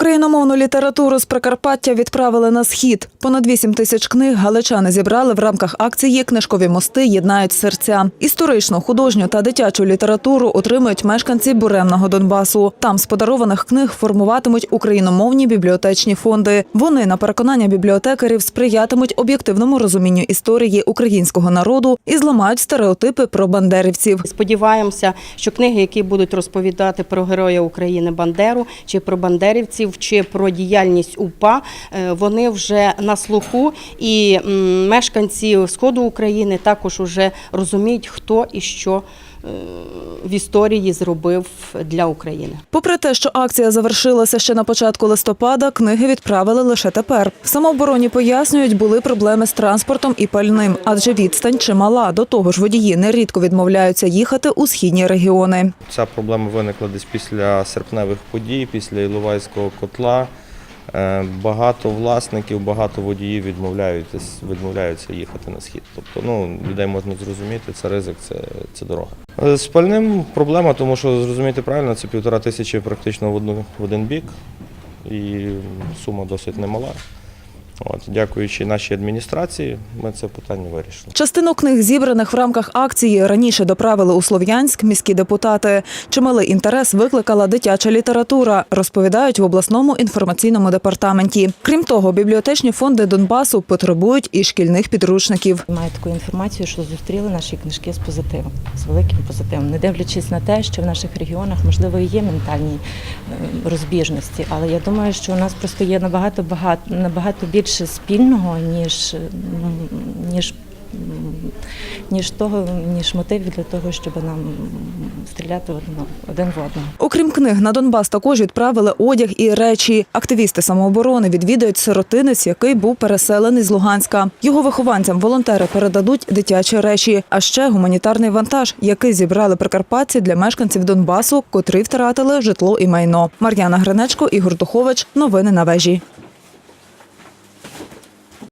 Україномовну літературу з Прикарпаття відправили на схід. Понад 8 тисяч книг галичани зібрали в рамках акції Книжкові мости єднають серця. Історичну, художню та дитячу літературу отримують мешканці буремного Донбасу. Там з подарованих книг формуватимуть україномовні бібліотечні фонди. Вони, на переконання бібліотекарів, сприятимуть об'єктивному розумінню історії українського народу і зламають стереотипи про бандерівців. Сподіваємося, що книги, які будуть розповідати про героя України Бандеру, чи про бандерівців, чи про діяльність УПА, е, вони вже на слуху, і мешканці сходу України також вже розуміють, хто і що в історії зробив для України. Попри те, що акція завершилася ще на початку листопада, книги відправили лише тепер. В самообороні пояснюють, були проблеми з транспортом і пальним, адже відстань чимала. До того ж, водії нерідко відмовляються їхати у східні регіони. Ця проблема виникла десь після серпневих подій, після Іловайського котла. Е, Багато власників, багато водіїв відмовляються, відмовляються їхати на схід. Тобто, ну, людей можна зрозуміти, це ризик, це, це дорога. Е, З пальним проблема, тому що зрозуміти правильно, це півтора тисячі практично в, одну, в один бік, і сума досить немала. От, дякуючи нашій адміністрації, ми це питання вирішили. Частину книг, зібраних в рамках акції, раніше доправили у Слов'янськ міські депутати. Чималий інтерес викликала дитяча література, розповідають в обласному інформаційному департаменті. Крім того, бібліотечні фонди Донбасу потребують і шкільних підручників. Маю таку інформацію, що зустріли наші книжки з позитивом, з великим позитивом, не дивлячись на те, що в наших регіонах можливо і є ментальні е, розбіжності, але я думаю, що у нас просто є набагато багато набагато більше спільного ніж ніж. Ніж того, ніж мотив для того, щоб нам стріляти один в одного. Окрім книг, на Донбас також відправили одяг і речі. Активісти самооборони відвідають сиротинець, який був переселений з Луганська. Його вихованцям волонтери передадуть дитячі речі, а ще гуманітарний вантаж, який зібрали прикарпатці для мешканців Донбасу, котрі втратили житло і майно. Мар'яна Гринечко, Ігор Духович. Новини на вежі.